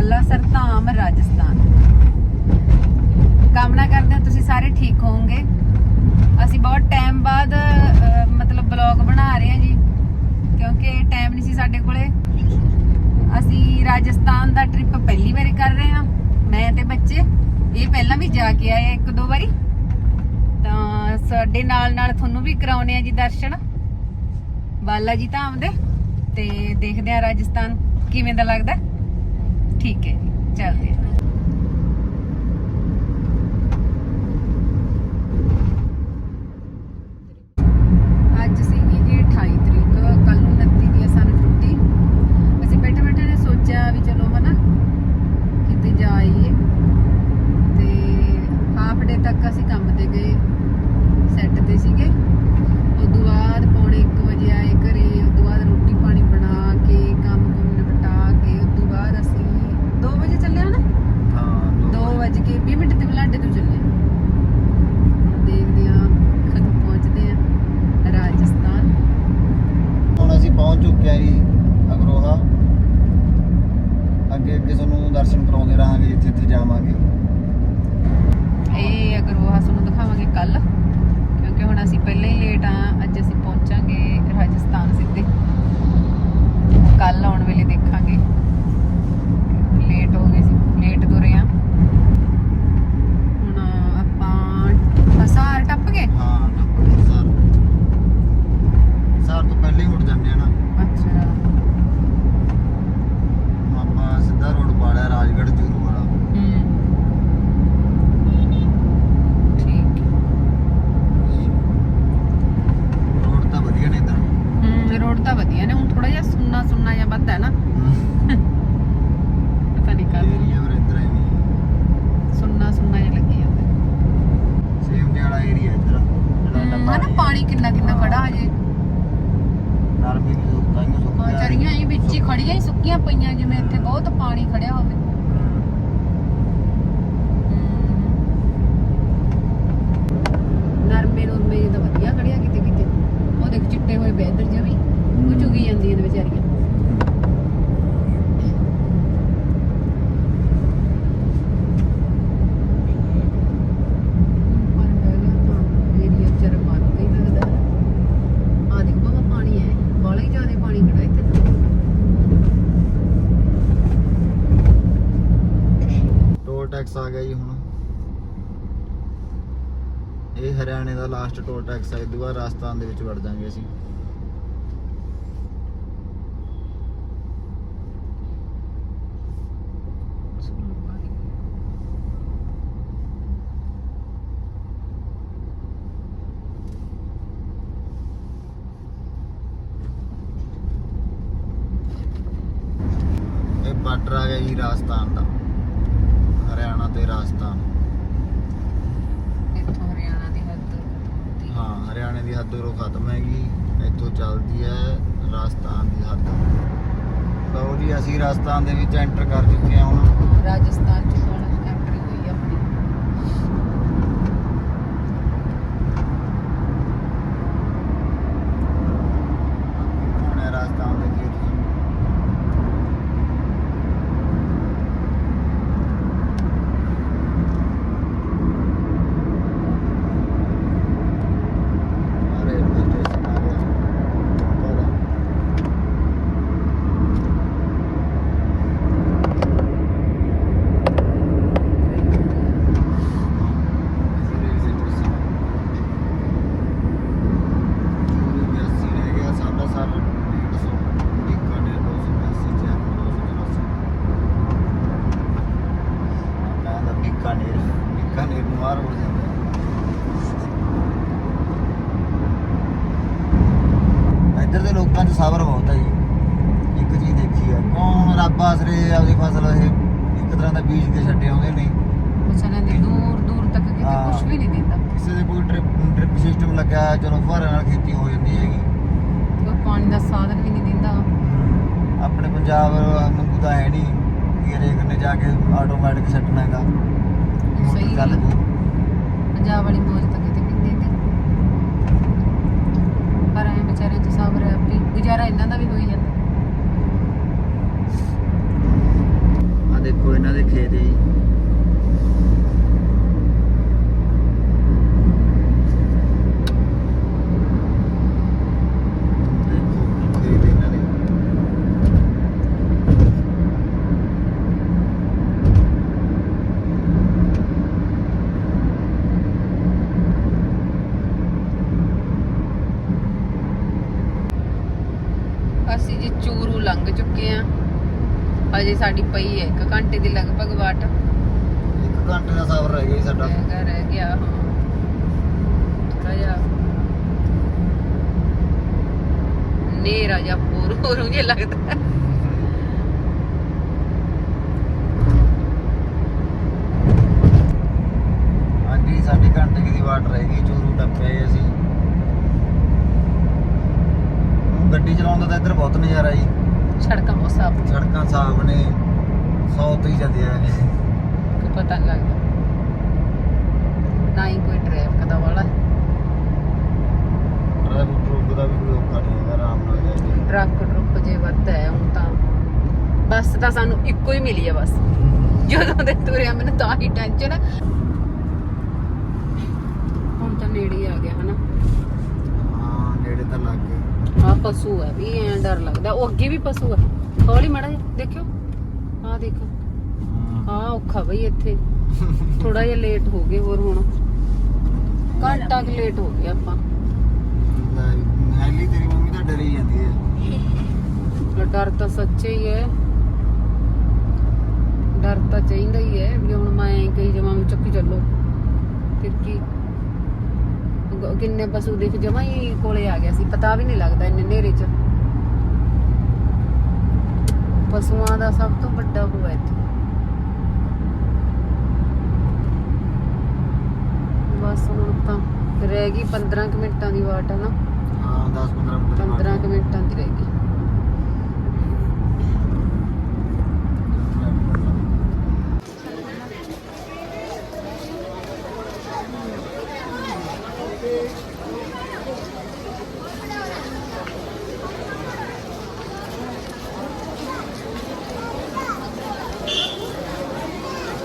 ਬਾਲਾ ਸਰਤਾਮ ਰਾਜਸਥਾਨ। ਕਾਮਨਾ ਕਰਦੇ ਹਾਂ ਤੁਸੀਂ ਸਾਰੇ ਠੀਕ ਹੋਵੋਗੇ। ਅਸੀਂ ਬਹੁਤ ਟਾਈਮ ਬਾਅਦ ਮਤਲਬ ਬਲੌਗ ਬਣਾ ਰਹੇ ਹਾਂ ਜੀ। ਕਿਉਂਕਿ ਟਾਈਮ ਨਹੀਂ ਸੀ ਸਾਡੇ ਕੋਲੇ। ਅਸੀਂ ਰਾਜਸਥਾਨ ਦਾ ਟ੍ਰਿਪ ਪਹਿਲੀ ਵਾਰੀ ਕਰ ਰਹੇ ਹਾਂ। ਮੈਂ ਤੇ ਬੱਚੇ, ਇਹ ਪਹਿਲਾਂ ਵੀ ਜਾ ਕੇ ਆਏ ਇੱਕ ਦੋ ਵਾਰੀ। ਤਾਂ ਸਾਡੇ ਨਾਲ ਨਾਲ ਤੁਹਾਨੂੰ ਵੀ ਕਰਾਉਣੇ ਆ ਜੀ ਦਰਸ਼ਨ। ਬਾਲਾ ਜੀ ਧਾਮ ਦੇ, ਤੇ ਦੇਖਦੇ ਆ ਰਾਜਸਥਾਨ ਕਿਵੇਂ ਦਾ ਲੱਗਦਾ। ਠੀਕ ਹੈ ਜੀ ਚੱਲਦੇ ਹਾਂ ਹਰਿਆਣੇ ਦਾ ਲਾਸਟ ਟੋਲ ਟੈਕਸ ਹੈ ਇਹ ਰਾਜਸਥਾਨ ਦੇ ਵਿੱਚ ਵੜ ਜਾਾਂਗੇ ਅਸੀਂ। ਇਹ ਬਾਰਡਰ ਆ ਗਿਆ ਜੀ ਰਾਜਸਥਾਨ ਦਾ। ਹਰਿਆਣਾ ਤੇ ਰਾਜਸਥਾਨ ਇੱਥੋਂ ਹਰਿਆਣਾ ਦੀ ਹੱਦ ਹੁੰਦੀ ਹੈ। ਹਾਂ ਹਰਿਆਣੇ ਦੀ ਹੱਦ ਉਰੋਂ ਖਤਮ ਹੈਗੀ, ਇੱਥੋਂ ਚੱਲਦੀ ਹੈ ਰਾਜਸਥਾਨ ਦੀ ਹੱਦ। ਲਓ ਜੀ, ਅਸੀਂ ਰਾਜਸਥਾਨ ਦੇ ਵਿੱਚ ਐਂਟਰ ਕਰ ਚੁੱਕੇ ਹਾਂ ਹੁਣ। ਰਾਜਸਥਾਨ ਚ ਹੁਣ ਐਂਟਰੀ ਹੋਈ ਆ ਆਪਣੀ ਹੁਣ ਇਹ ਰਾਜਸਥਾਨ ਦੇ ਗੇਟ ਅਰੇ ਰੇਲਵੇ ਸਟੇਸ਼ਨ ਆ ਗਿਆ ਚਲੋ ਅਸੀਂ ਰੇਲਵੇ ਸਟੇਸ਼ਨ ਚੂਰੂ ਬਿਆਸੀ ਰਹਿ ਗਿਆ ਸਾਡਾ ਸਾਲ 150 ਬੀਕਾਨੇਰ 282 ਜੈਪੁਰ 284 ਮੈਂ ਤਾਂ ਬੀਕਾਨੇਰ ਬੀਕਾਨੇਰ ਨੂੰ ਮਾਰ ਹੋ ਜਾਂਦਾ ਇੱਧਰ ਦੇ ਲੋਕਾਂ 'ਚ ਸਬਰ ਬਹੁਤ ਹੈ ਜੀ ਇੱਕ ਚੀਜ਼ ਦੇਖੀ ਹੈ ਕੌਣ ਰੱਬ ਆਸਰੇ ਆਪਦੀ ਫਸਲ ਇਹ ਇੱਕ ਤਰ੍ਹਾਂ ਦਾ ਬੀਜ ਕੇ ਛੱਡੇ ਆਉਂਦੇ ਨੇ ਵਿਚਾਰਿਆਂ ਦੇ ਦੂਰ ਦੂਰ ਤੱਕ ਕਿਤੇ ਹਾਂ। ਕੁਝ ਵੀ ਨਹੀਂ ਦਿੰਦਾ ਕਿਸੇ ਦੇ ਕੋਈ ਡ੍ਰਿਪ ਹੈ, ਚਲੋ ਫੁਹਾਰੇ ਨਾਲ ਖੇਤੀ ਹੋ ਜਾਂਦੀ ਹੈਗੀ। ਕੋਈ ਪਾਣੀ ਦਾ ਸਾਧਨ ਵੀ ਨਹੀਂ ਦਿੰਦਾ। ਆਪਣੇ ਪੰਜਾਬ ਵਾਂਗੂ ਤਾਂ ਹੈ ਨਹੀਂ ਕਿ ਰੇਕ ਨੇ ਜਾ ਕੇ ਆਟੋਮੈਟਿਕ ਛੱਡਣਾ ਹੈਗਾ। ਸਹੀ ਗੱਲ ਜੂ ਪੰਜਾਬ ਵਾਲੀ ਮੌਜ ਤਾਂ ਕਿਤੇ ਵੀ ਨਹੀਂ ਦਿੰਦੇ। ਪਰ ਐ ਵਿਚਾਰਿਆਂ ਚ ਸਬਰ ਹੈ ਵੀ ਗੁਜ਼ਾਰਾ ਇਹਨਾਂ ਦਾ ਵੀ ਹੋਈ ਜਾਂਦਾ। ਆ ਦੇਖੋ ਅਸੀਂ ਜੀ ਚੂਰੂ ਲੰਘ ਚੁੱਕੇ ਆ। ਅਜੇ ਸਾਡੀ ਪਈ ਹੈ 1 ਘੰਟੇ ਦੀ ਲਗਭਗ ਵਾਟ। ਇੱਕ ਘੰਟੇ ਦਾ ਸਫ਼ਰ ਰਹਿ ਗਿਆ ਜੀ ਸਾਡਾ। ਹੈਗਾ ਰਹਿ ਗਿਆ ਹਾਂ। ਥੋੜਾ ਜਿਹਾ ਨੇਰਾ ਜਿਹਾ ਹੋਰ ਹੋਰ ਜਿਹਾ ਲੱਗਦਾ। ਹਾਂਜੀ ਸਾਡੀ ਘੰਟੇ ਦੀ ਵਾਟ ਰਹਿ ਗਈ ਚੂਰੂ ਟੱਪੇ ਅਸੀਂ। ਹੁਣ ਗੱਡੀ ਚਲਾਉਣ ਦਾ ਤਾਂ ਇੱਧਰ ਬਹੁਤ ਨਜ਼ਾਰਾ ਜੀ। ਸੜਕਾਂ ਬਹੁਤ ਸਾਫ਼ ਸੜਕਾਂ ਸਾਫ਼ ਨੇ 100 ਤੇ ਹੀ ਜਾਂਦੇ ਆ। ਕੋਈ ਪਤਾ ਨਹੀਂ ਲੱਗਦਾ। ਨਾ ਹੀ ਕੋਈ ਟ੍ਰੈਫਿਕ ਦਾ ਵਾਲਾ। ਟ੍ਰੈਫਿਕ ਟਰੂਕ ਦਾ ਵੀ ਕੋਈ ਔਖਾ ਨਹੀਂ ਹੈਗਾ ਆਰਾਮ ਨਾਲ ਜਾਈਏ ਟਰੱਕ ਟਰੁੱਕ ਜੇ ਵੱਧ ਹੈ ਹੁਣ ਤਾਂ ਬੱਸ ਤਾਂ ਸਾਨੂੰ ਇੱਕੋ ਹੀ ਮਿਲੀ ਹੈ ਬਸ। ਜਦੋਂ ਦੇ ਤੁਰਿਆ ਮੈਨੂੰ ਤਾਂ ਹੀ ਟੈਨਸ਼ਨ ਹੁਣ ਤਾਂ ਨੇੜੇ ਆ ਗਿਆ ਹਨਾ? ਹਾਂ ਨੇੜੇ ਤਾਂ ਲੱਗ ਗਏ। ਆ ਪਸ਼ੂ ਹੈ ਵੀ ਐਂ ਡਰ ਲੱਗਦਾ। ਉਹ ਅੱਗੇ ਵੀ ਪਸ਼ੂ ਹੈ ਹੌਲੀ ਮਾੜਾ ਦੇਖਿਓ। ਆ ਦੇਖੋ। ਆ ਔਖਾ ਬਈ ਇੱਥੇ। ਥੋੜਾ ਜਿਹਾ ਲੇਟ ਹੋ ਗਏ ਹੋਰ ਹੁਣ। ਘੰਟਾ ਕੁ ਲੇਟ ਹੋ ਗਏ ਆਪਾਂ। ਹੈਲੀ ਤੇਰੀ ਮੰਮੀ ਤਾਂ ਡਰੀ ਜਾਂਦੀ ਹੈ ਡਰ ਤਾਂ ਸੱਚੇ ਹੀ ਹੈ ਡਰ ਤਾਂ ਚਾਹੀਦਾ ਹੀ ਹੈ ਵੀ ਹੁਣ ਮੈਂ ਕਹੀ ਜਮਾਂ ਚੱਕੀ ਚੱਲੋ। ਫਿਰ ਕੀ? ਗ- ਕਿੰਨੇ ਪਸ਼ੂ ਦੇਖ ਜਮਾਂ ਹੀ ਕੋਲੇ ਆ ਗਿਆ ਸੀ ਪਤਾ ਵੀ ਨਹੀਂ ਲੱਗਦਾ ਇੰਨੇ ਹਨੇਰੇ 'ਚ। ਪਸ਼ੂਆਂ ਦਾ ਸਭ ਤੋਂ ਵੱਡਾ ਉਹ ਹੈ ਇੱਥੇ। ਬਸ ਹੁਣ ਤਾਂ ਰਹਿ ਗਈ 15 ਕੁ ਮਿੰਟਾਂ ਦੀ ਵਾਟ ਹੈ ਨਾ। ਹਾਂ 10 15 ਮਿੰਟ ਦੀ 15 ਕੁ ਮਿੰਟਾਂ ਦੀ ਰਹਿ ਗਈ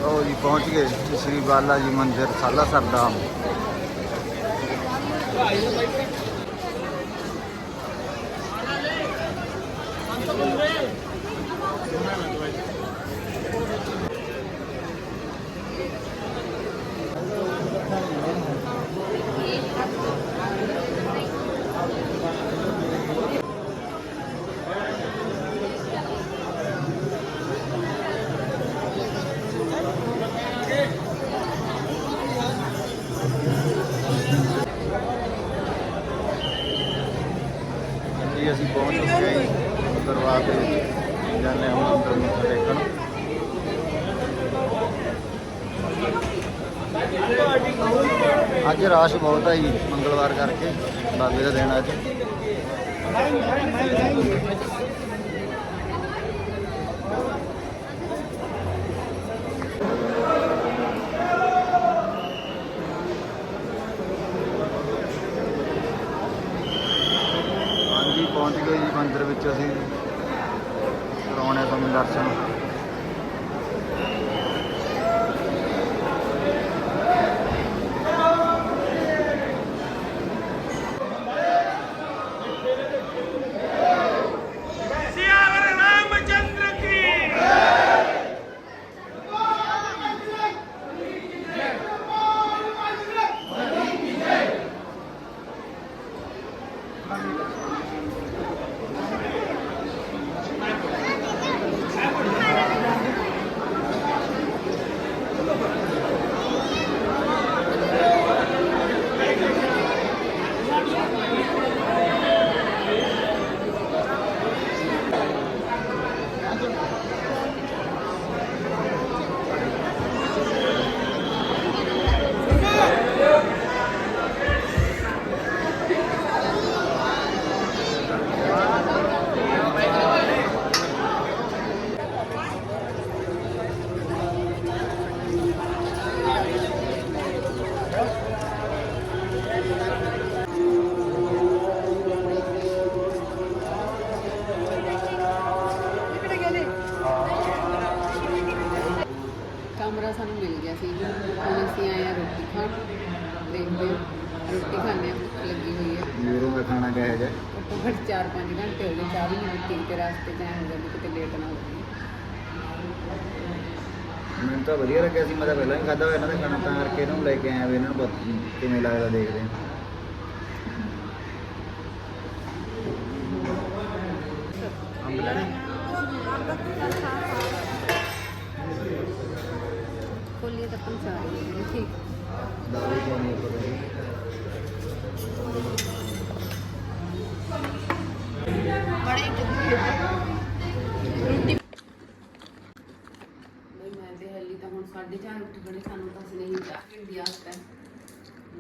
ਉਹ ਜੀ ਪਹੁੰਚ ਗਏ ਸ੍ਰੀ ਬਾਲਾ ਜੀ ਮੰਦਿਰ ਸਾਲਾ ਸਰਦਾਮ ਜੀ ਅਸੀਂ ਪਹੁੰਚ ਚੁੱਕੇ ਹਾਂ ਜੀ ਦਰਬਾਰ ਦੇ ਵਿੱਚ ਜਾਂਦੇ ਹਾਂ ਹੁਣ ਅੰਦਰ ਮੱਥਾ ਟੇਕਣ ਅੱਜ ਰਾਸ਼ ਬਹੁਤ ਹੈ ਜੀ, ਮੰਗਲਵਾਰ ਕਰਕੇ, ਬਾਬੇ ਦਾ ਦਿਨ ਅੱਜ। ਹਾਂਜੀ, ਪਹੁੰਚ ਗਏ ਜੀ ਮੰਦਿਰ ਵਿੱਚ ਅਸੀਂ। ਕਰਾਉਣੇ ਤੁਹਾਨੂੰ ਦਰਸ਼ਨ। 4-5 ਘੰਟੇ ਹੋ ਗਏ, ਚਾਹ ਵੀ ਨਹੀਂ ਪੀਤੀ ਤੇ ਰਸਤੇ 'ਚ ਐਂ ਹੋ ਗਿਆ ਵੀ ਕਿਤੇ ਲੇਟ ਨਾ ਹੋ ਜਾਈਏ ਮੈਨੂੰ ਤਾਂ ਵਧੀਆ ਲੱਗਿਆ ਸੀ, ਮੈਂ ਤਾਂ ਪਹਿਲਾਂ ਹੀ ਖਾਦਾ ਹੋਇਆ ਇਹਨਾਂ ਦਾ ਖਾਣਾ, ਤਾਂ ਕਰਕੇ ਇਹਨੂੰ ਲੈ ਕੇ ਆਇਆ ਵੀ ਇਹਨਾਂ ਨੂੰ ਪਤਾ ਕਿਵੇਂ ਲੱਗਦਾ ਦੇਖਦੇ ਹਾਂ। ਰੋਟੀ ਬਈ ਮੈਂ ਤੇ ਹਲੀ ਤਾਂ ਹੁਣ 4:30 ਉੱਠ ਗਏ ਸਾਨੂੰ ਤਾਂ ਨਹੀਂ ਚਾਹ ਪੀਣ ਦੀ ਆਦਤ ਹੈ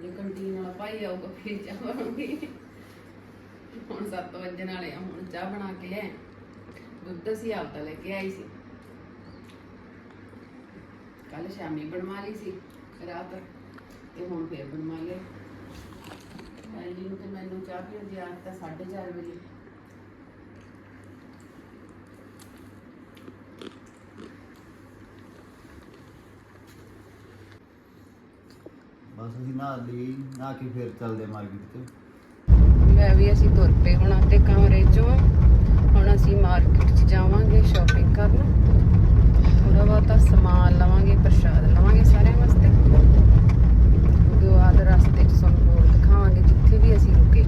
ਜੇ ਕੰਟੀਨ ਵਾਲਾ ਭਾਈ ਆਊਗਾ, ਫਿਰ ਚਾਹਾਂਗੇ ਹੁਣ 7 ਵਜੇ ਨਾਲੇ ਆ, ਹੁਣ ਚਾਹ ਬਣਾ ਕੇ ਲੈ ਦੁੱਧ ਅਸੀਂ ਆਪ ਲੈ ਕੇ ਆਈ ਸੀ। ਕੱਲ ਸ਼ਾਮੀ ਬਣਵਾ ਲਈ ਸੀ, ਰਾਤ। ਤੇ ਹੁਣ ਫੇਰ ਬਣਵਾ ਲਿਆ। ਐਲੀ ਨੂੰ ਤੇ ਮੈਨੂੰ ਚਾਹ ਪੀਣ ਦੀ ਆਦਤ ਹੈ 4:30 ਵਜੇ। ਬਸ ਅਸੀਂ ਨਹਾ ਲਈ ਨਹਾ ਕੇ ਫਿਰ ਚੱਲਦੇ ਮਾਰਕੀਟ ਤੇ ਲੈ ਵੀ ਅਸੀਂ ਤੁਰ ਪਏ ਹੁਣ ਆਪਦੇ ਕਮਰੇ ਚੋਂ ਹੁਣ ਅਸੀਂ ਮਾਰਕੀਟ 'ਚ ਜਾਵਾਂਗੇ ਸ਼ਾਪਿੰਗ ਕਰਨ ਥੋੜਾ ਬਹੁਤਾ ਸਮਾਨ ਲਵਾਂਗੇ ਪ੍ਰਸ਼ਾਦ ਲਵਾਂਗੇ ਸਾਰਿਆਂ ਵਾਸਤੇ ਉਦੋਂ ਬਾਅਦ ਰਸਤੇ 'ਚ ਤੁਹਾਨੂੰ ਹੋਰ ਦਿਖਾਵਾਂਗੇ ਜਿੱਥੇ ਵੀ ਅਸੀਂ ਰੁਕੇ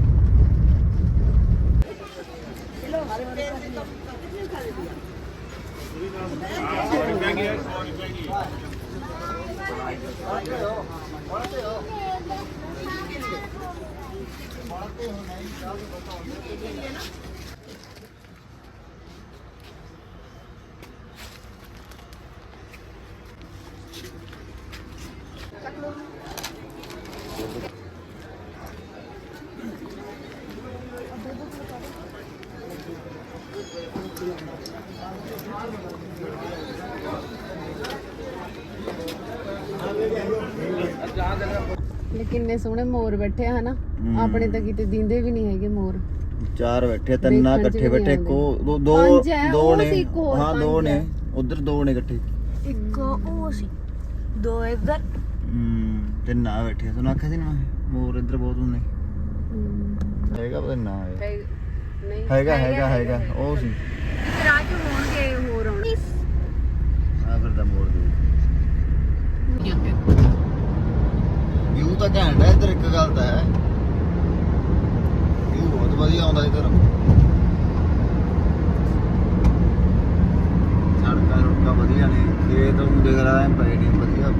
ਕਿੰਨੇ ਸੋਹਣੇ ਮੋਰ ਬੈਠੇ ਆ ਹਨਾ? ਆਪਣੇ ਤਾਂ ਕਿਤੇ ਦਿੰਦੇ ਵੀ ਨਹੀਂ ਹੈਗੇ ਮੋਰ। ਚਾਰ ਬੈਠੇ ਤਿੰਨ ਚ ਇਕੱਠੇ ਬੈਠੇ ਕੋ ਦੋ ਦੋ ਦੋ ਨੇ। ਹਾਂ ਦੋ ਨੇ। ਉਧਰ ਦੋ ਨੇ ਇਕੱਠੇ। ਇੱਕ ਉਹ ਸੀ ਦੋ ਇੱਧਰ। ਹੂੰ ਤਿੰਨ ਆ। ਬੈਠੇ ਤੁਹਾਨੂੰ ਆਖਿਆ ਸੀ ਨਾ ਮੋਰ ਇੱਧਰ ਬਹੁਤ ਹੁੰਦੇ। ਹੈਗਾ ਪਤਾ ਨੀ ਹੈਗਾ ਹੈਗਾ ਹੈਗਾ ਉਹ ਸੀ। ਰਾਹ ਚ ਹੋਣਗੇ ਹੋਰ ਆ ਫਿਰ ਦਾ। ਦੇ ਤਾਂ ਘੈਂਟ ਹੈ ਇੱਧਰ ਇੱਕ ਗੱਲ ਤਾਂ ਹੈ। ਵਧੀਆ ਆਉਂਦਾ ਇੱਧਰ। ਸੜਕਾਂ ਰੁੜਕਾਂ ਵਧੀਆ ਨੇ ਖੇਤ ਨੂੰ ਦੇਖ ਰਹਾ ਹੈ ਪਏ ਨੇ ਵਧੀਆ।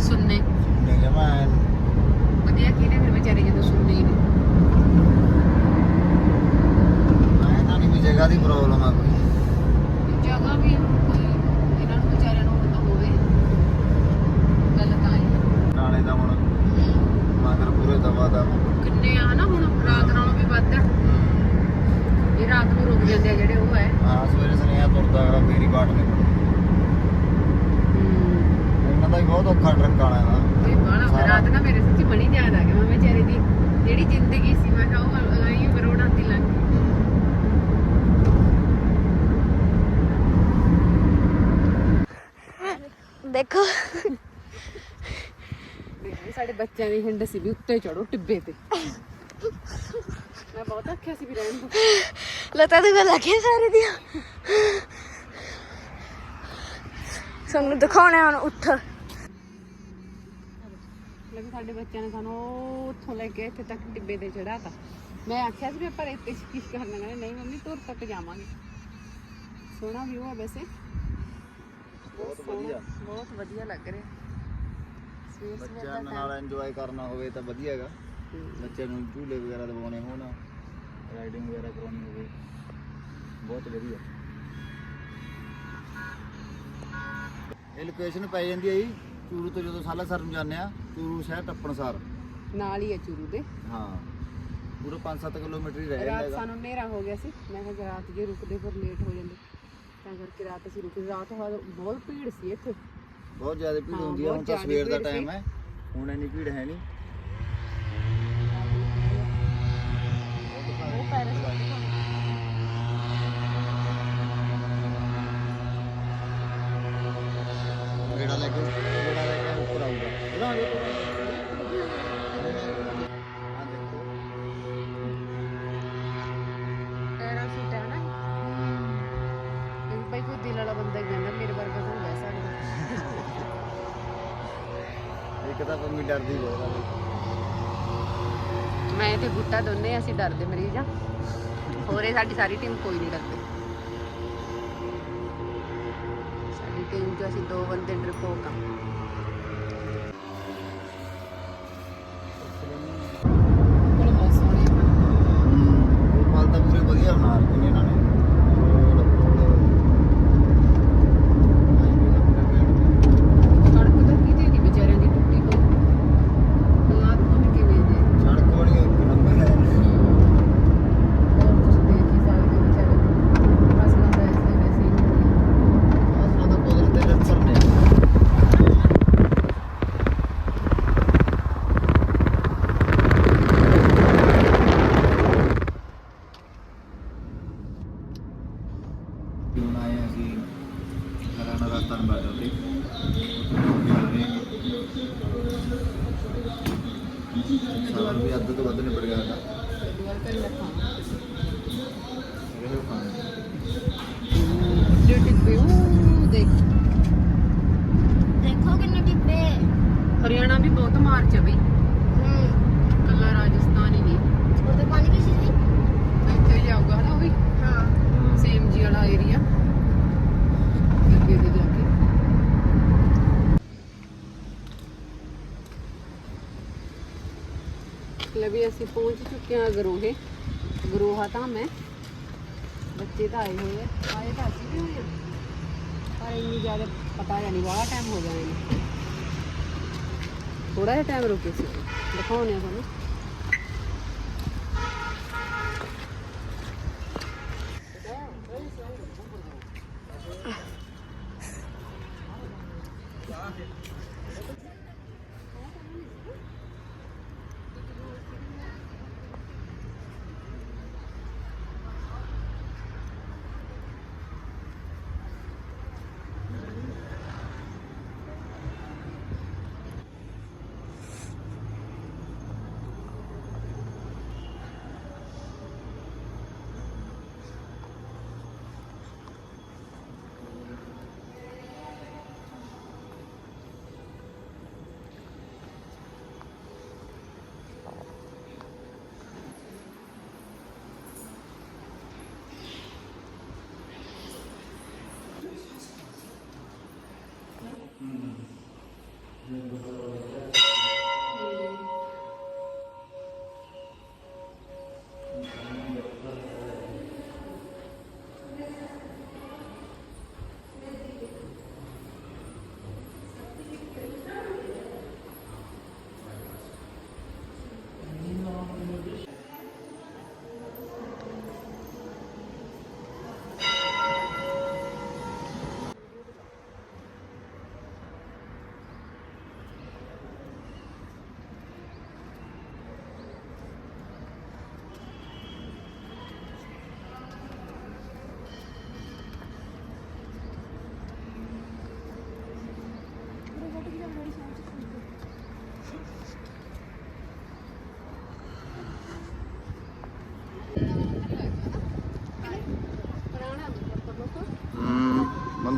ਸੁਣਨੇ। ਨੇ ਜਮਾ ਵਧੀਆ ਕਿਹਨੇ ਫਿਰ ਵਿਚਾਰੇ ਜਦੋਂ ਸੁਣਨੇ ਹੀ ਨੇ ਐਂ ਤਾਂ ਨਹੀਂ ਵੀ ਜਗ੍ਹਾ ਦੀ ਪ੍ਰੋਬਲਮ ਆ ਕੋਈ ਜਗ੍ਹਾ ਵੀ ਕੋਈ ਇਹਨਾਂ ਨੂੰ ਵਿਚਾਰਿਆਂ ਨੂੰ ਪਤਾ ਹੋਵੇ ਗੱਲ ਤਾਂ ਹੈ ਨਾਲੇ ਤਾਂ ਹੁਣ ਮਗਰ ਪੂਰੇ ਦਵਾ ਦਾ ਕਿੰਨੇ ਆ ਨਾ ਹੁਣ ਰਾਤ ਨਾਲੋਂ ਵੀ ਵੱਧ ਆ। ਇਹ ਰਾਤ ਨੂੰ ਰੁਕ ਜਾਂਦੇ ਆ ਜਿਹੜੇ ਉਹ ਹੈ ਹਾਂ ਸਵੇਰੇ ਸਨੇਹਾ ਤੁਰਦਾ ਗਾ ਮੇਰੀ ਬਾਟ ਨੇ ਇਹਨਾਂ ਦਾ ਵੀ ਬਹੁਤ ਔਖਾ ਟਰੱਕ ਵਾਲਿਆਂ ਦਾ ਇਹ ਬਾਲਾ ਸਾਰਾ। ਰਾਤ ਨਾ ਮੇਰੇ ਸੱਚੀ ਬੜੀ ਯਾਦ ਆ ਗਿਆ ਮੈਂ ਵਿਚਾਰੇ ਦੀ ਜਿਹੜੀ ਜ਼ਿੰਦਗੀ ਸੀ ਮੈਂ ਕਿਹਾ ਉਹ ਅਲਾਈ ਕਰੋੜਾਂ ਦੀ ਲੰਘ ਗਈ ਦੇਖੋ ਦੀ ਹਿੰਡ ਸੀ ਵੀ ਉੱਤੇ ਚੜੋ ਟਿੱਬੇ ਤੇ। ਮੈਂ ਬਹੁਤ ਆਖਿਆ ਸੀ ਵੀ ਰਹਿਣ ਦੋ। ਲਤਾ ਦੇ ਗੱਲ ਆਖਿਆ ਸਾਰੇ ਦੀਆਂ। ਸਾਨੂੰ ਦਿਖਾਉਣਾ ਹੁਣ ਉੱਠ। ਲੇਕਿਨ ਸਾਡੇ ਬੱਚਿਆਂ ਨੇ ਸਾਨੂੰ ਉੱਥੋਂ ਲੈ ਕੇ ਇੱਥੇ ਤੱਕ ਟਿੱਬੇ ਤੇ ਚੜਾਤਾ ਮੈਂ ਆਖਿਆ ਸੀ ਵੀ ਆਪਾਂ ਇੱਥੇ ਕੀ ਕਰਨਾ ਨਹੀਂ ਮੰਮੀ ਤੁਰ ਤੱਕ ਜਾਵਾਂਗੇ। ਸੋਹਣਾ ਵਿਊ ਹੈ ਵੈਸੇ। ਬਹੁਤ ਵਧੀਆ। ਬਹੁਤ ਵਧੀਆ ਲੱਗ ਰਿਹਾ। ਸਵੇਰ ਸਵੇਰ ਬੱਚਿਆਂ ਦਾ ਨਾਲ ਇੰਜੋਏ ਕਰਨਾ ਹੋਵੇ ਤਾਂ ਵਧੀਆ ਹੈਗਾ। ਬੱਚਿਆਂ ਨੂੰ ਝੂਲੇ ਵਗੈਰਾ ਦਿਵਾਉਣੇ ਹੋਣ ਰਾਈਡਿੰਗ ਵਗੈਰਾ ਕਰਾਉਣੀ ਹੋਵੇ ਬਹੁਤ ਵਧੀਆ। ਇਹ ਲੋਕੇਸ਼ਨ ਪੈ ਜਾਂਦੀ ਹੈ ਜੀ। ਚੂਰੂ ਤੋਂ ਜਦੋਂ ਸਾਲਾਸਰ ਨੂੰ ਜਾਂਦੇ ਆ ਚੂਰੂ ਸ਼ਹਿਰ ਟੱਪਣਸਾਰ। ਨਾਲ ਹੀ ਹੈ ਚੂਰੂ ਦੇ। ਹਾਂ। ਪੂਰਾ 5-7 ਕਿਲੋਮੀਟਰ ਹੀ ਰਹਿ ਜਾਂਦਾ ਰਾਤ ਸਾਨੂੰ ਹਨੇਰਾ ਹੋ ਗਿਆ ਸੀ। ਮੈਂ ਕਿਹਾ ਜੇ ਰਾਤ ਜੇ ਰੁਕਦੇ ਫਿਰ ਲੇਟ ਹੋ ਜਾਂਦੇ। ਤਾਂ ਕਰਕੇ ਰਾਤ ਅਸੀਂ ਰੁਕੇ। ਰਾਤ ਬਹੁਤ ਭੀੜ ਸੀ ਇੱਥੇ। ਬਹੁਤ ਜ਼ਿਆਦਾ ਭੀੜ ਹੁੰਦੀ ਹੈ ਹੁਣ ਤਾਂ ਸਵੇਰ ਦਾ ਟਾਈਮ। ਹੈ। ਹੁਣ ਇੰਨੀ ਭੀੜ ਹੈ ਨਹੀਂ। ਉਹ ਪੈਰਸ ਇੱਕ ਤਾਂ ਪੰਮੀ ਡਰਦੀ ਬਹੁਤ ਆ। ਮੈਂ ਤੇ ਬੂਟਾ ਦੋਨੇ ਅਸੀਂ ਡਰਦੇ ਮਰੀਜ਼ ਆ। ਹੋਰੇ ਸਾਡੀ ਸਾਰੀ ਟੀਮ ਕੋਈ ਨਹੀਂ ਡਰਦੇ। ਸਾਡੀ ਟੀਮ 'ਚ ਅਸੀਂ ਦੋ ਬੰਦੇ ਡਰਪੋਕ ਆ ਕੋਲ ਬਹੁਤ ਸੋਹਣੇ ਪਲ ਤਾਂ ਪੂਰੇ ਵਧੀਆ ਬਣਾ ਰੱਖੇ ਨੇ ਇਹਨਾਂ ਨੇ ਰੋਡ ਪੁਲ ਹਾਈਵੇ ਦਾ ਪੂਰਾ ਪਿੰਡ ਸੜਕ ਤਾਂ ਕਿਤੇ ਨਹੀਂ ਵਿਚਾਰਿਆਂ ਦੀ ਟੁੱਟੀ ਹੋਈ ਹਾਲਾਤ ਹੁਣ ਕਿਵੇਂ ਨੇ ਸੜਕ ਵਾਲੀ ਇੱਕ ਨੰਬਰ ਹੈ ਹੋਰ ਤੁਸੀਂ ਦੇਖ ਹੀ ਸਕਦੇ ਹੋ ਵਿਚਾਰੇ ਫਸਲਾਂ ਦਾ ਐਸੇ ਵੈਸੇ ਹੀ ਹੁੰਦੀਆਂ ਅਸਲਾਂ ਦਾ ਕੁਦਰਤ ਦੇ ਅਸਰ ਨੇ ਕਿਉਂ ਆਏ ਅਸੀਂ ਹਰਿਆਣਾ ਰਾਜਸਥਾਨ ਬਾਰਡਰ ਤੇ ਸਾਲ ਵੀ ਅੱਧ ਤੋਂ ਵੱਧ ਨਿਬੜ ਗਿਆ ਸਾਡਾ ਦੁਆਰ ਕਰ ਲੱਖਾਂ ਇਹ ਖਾਣੇ ਡਿਊਟੀ ਪੇ ਉਹ ਦੇਖ ਦੇਖੋ ਕਿੰਨੇ ਟਿੱਬੇ ਹਰਿਆਣਾ ਵੀ ਬਹੁਤ ਮਾਰਚ ਹੈ ਬਈ ਹੂੰ। ਕੱਲਾ ਰਾਜਸਥਾਨ ਹੀ ਨਹੀਂ। ਉਹਦੇ ਪਾਣੀ ਵੀ ਸੀ ਇੱਥੇ ਹੀ ਆਊਗਾ ਹਨਾ ਉਹ ਵੀ? ਹਾਂ। ਸੇਮ ਜੀ ਵਾਲਾ ਏਰੀਆ ਅੱਗੇ ਦੇ ਜਾ ਕੇ। ਲੈ ਵੀ ਅਸੀਂ ਪਹੁੰਚ ਚੁੱਕੇ ਹਾਂ ਗਰੋਹੇ। ਗਰੋਹਾ ਤਾਂ ਮੈਂ ਬੱਚੇ ਤਾਂ ਆਏ ਹੋਏ ਆ। ਆਏ ਤਾਂ ਅਸੀਂ ਵੀ ਹੋਏ ਆ। ਪਰ ਇੰਨੀ ਜ਼ਿਆਦਾ ਪਤਾ ਨਹੀਂ ਬਾਹਲਾ ਟਾਈਮ ਹੋ ਗਿਆ ਇਹਨੂੰ। ਥੋੜਾ ਜਿਹਾ ਟਾਈਮ ਰੁਕੇ ਸੀ। ਦਿਖਾਉਣੇ ਆ ਤੁਹਾਨੂੰ।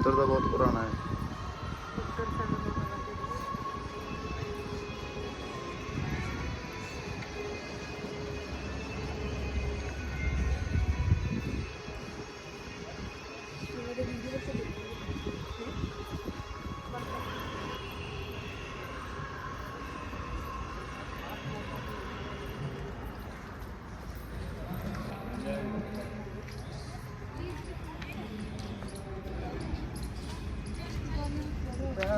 ਮੰਤਰ ਤਾਂ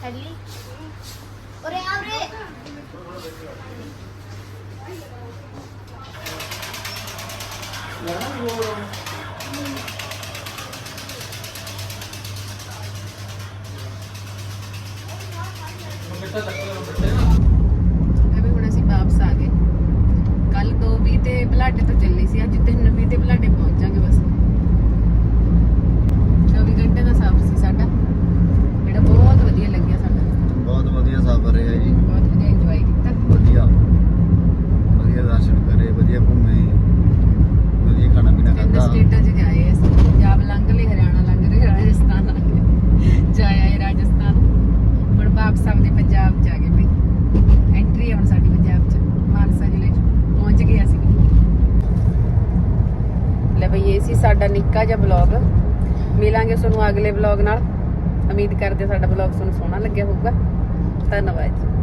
ਹੈਲੀ ਉਰੇ ਆ ਉਰੇ ਸੀ ਸਾਡਾ ਨਿੱਕਾ ਜਿਹਾ ਬਲੌਗ ਮਿਲਾਂਗੇ ਤੁਹਾਨੂੰ ਅਗਲੇ ਬਲੌਗ ਨਾਲ ਉਮੀਦ ਕਰਦੇ